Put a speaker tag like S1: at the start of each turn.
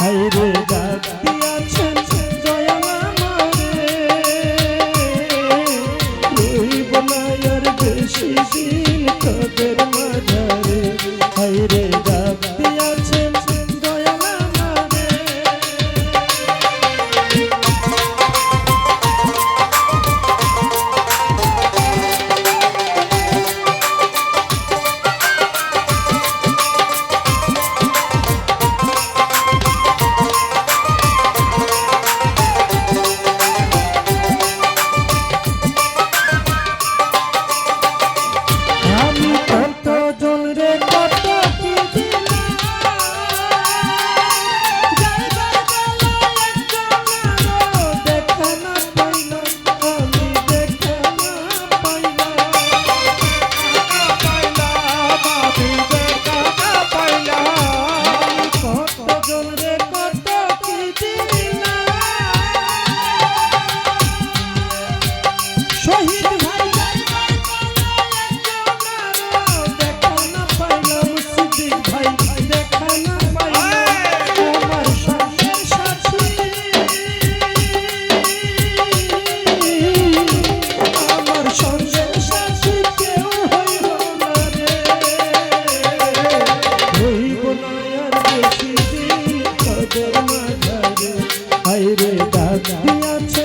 S1: হাইরে ডাক দিয়াছেন জয়ামা মারে? রইব না আর বেশি দিন। রে দিয়াছ